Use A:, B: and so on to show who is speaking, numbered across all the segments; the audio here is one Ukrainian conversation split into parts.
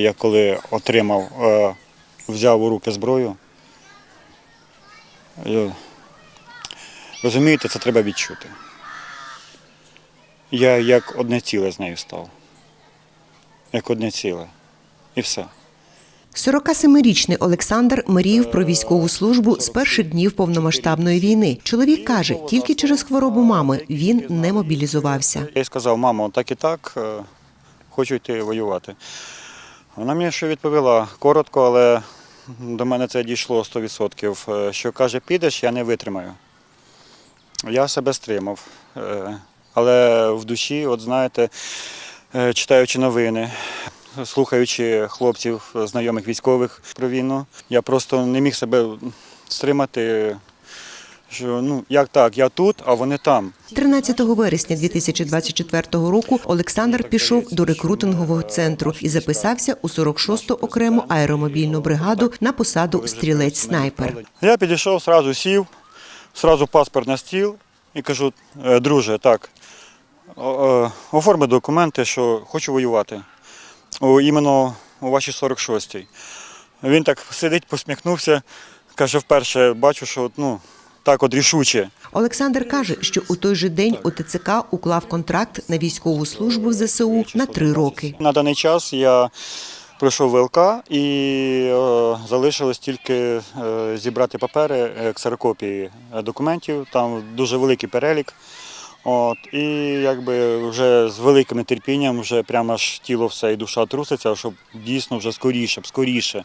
A: Я коли отримав, е, взяв у руки зброю, розумієте, це треба відчути. Я як одне ціле з нею став. Як одне ціле. І все.
B: 47-річний Олександр мріяв про військову службу з перших днів повномасштабної війни. Чоловік каже, тільки через хворобу мами він не мобілізувався.
A: Я їй сказав, мамо, так і так, е, хочу йти воювати. Вона мені що відповіла коротко, але до мене це дійшло 100%. е, Що каже, підеш, я не витримаю. Я себе стримав. Е, Але в душі, от знаєте, е, читаючи новини, слухаючи хлопців, знайомих військових про війну, я просто не міг себе стримати. Що ну як так, я тут, а вони там.
B: 13 вересня 2024 року Олександр пішов до рекрутингового центру і записався у 46-ту окрему аеромобільну бригаду на посаду стрілець-снайпер.
A: Я підійшов, сразу сів, сразу паспорт на стіл і кажу, «Е, друже, так, е, оформи документи, що хочу воювати. Іменно у вашій 46-й. Він так сидить, посміхнувся, каже, вперше бачу, що ну, так от рішуче.
B: Олександр каже, що у той же день у ТЦК уклав контракт на військову службу в ЗСУ на три роки.
A: На даний час я пройшов ВЛК і е, залишилось тільки е, зібрати папери, е, ксерокопії документів. Там дуже великий перелік. От, і якби вже з великим нетерпінням, вже прямо аж тіло все і душа труситься, щоб дійсно вже скоріше, скоріше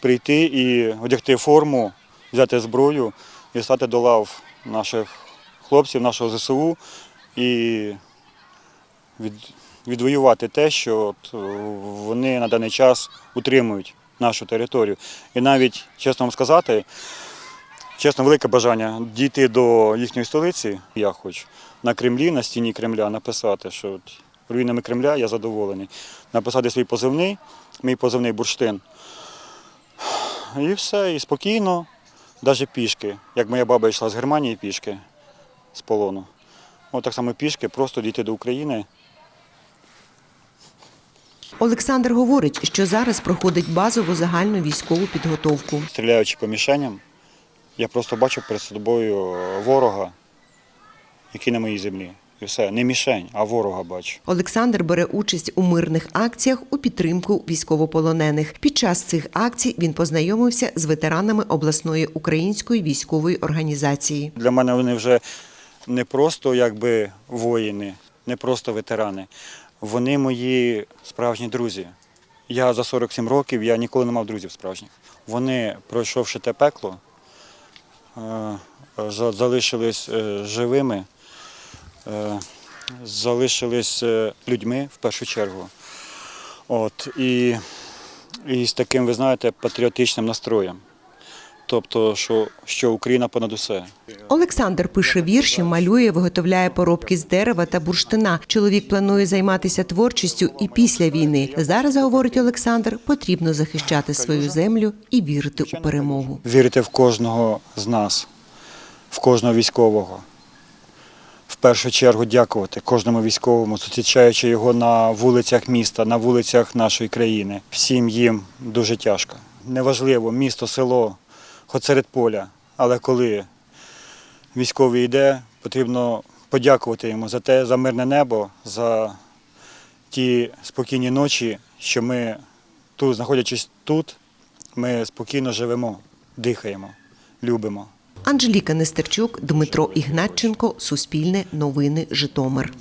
A: прийти і одягти форму, взяти зброю і стати до лав наших хлопців, нашого ЗСУ і від, відвоювати те, що от, е, вони на даний час утримують нашу територію. І навіть, чесно вам сказати, чесно, велике бажання дійти до їхньої столиці, я хочу, на Кремлі, на стіні Кремля написати, що от, руїнами Кремля я задоволений. Написати свій позивний, мій позивний бурштин. І все, і спокійно, навіть пішки, як моя баба йшла з Германії пішки з полону. От так само пішки, просто дійти до України.
B: Олександр говорить, що зараз проходить базову загальну військову підготовку.
A: Стріляючи по мішеням, я просто бачу перед собою ворога, який на моїй землі. І все, не мішень, а ворога бачу.
B: Олександр бере участь у мирних акціях у підтримку військовополонених. Під час цих акцій він познайомився з ветеранами обласної української військової організації.
A: Для мене вони вже не просто якби воїни, не просто ветерани. Вони мої справжні друзі. Я за 47 років я ніколи не мав друзів справжніх. Вони, пройшовши те пекло, е, залишились е, живими, е, залишились е, людьми в першу чергу. От, і, і з таким, ви знаєте, патріотичним настроєм. Тобто, що, що Україна понад усе.
B: Олександр пише вірші, малює, виготовляє поробки з дерева та бурштина. Чоловік планує займатися творчістю і після війни. Зараз, говорить Олександр, потрібно захищати свою землю і вірити у перемогу.
A: Вірити в кожного з нас, в кожного військового. В першу чергу дякувати кожному військовому, зустрічаючи його на вулицях міста, на вулицях нашої країни. Всім їм дуже тяжко. Неважливо, місто, село, хоч серед поля. Але коли військовий йде, потрібно подякувати йому за те, за мирне небо, за ті спокійні ночі, що ми тут, знаходячись тут, ми спокійно живемо, дихаємо, любимо.
B: Анжеліка Нестерчук, Дмитро Ігнатченко, Суспільне новини, Житомир.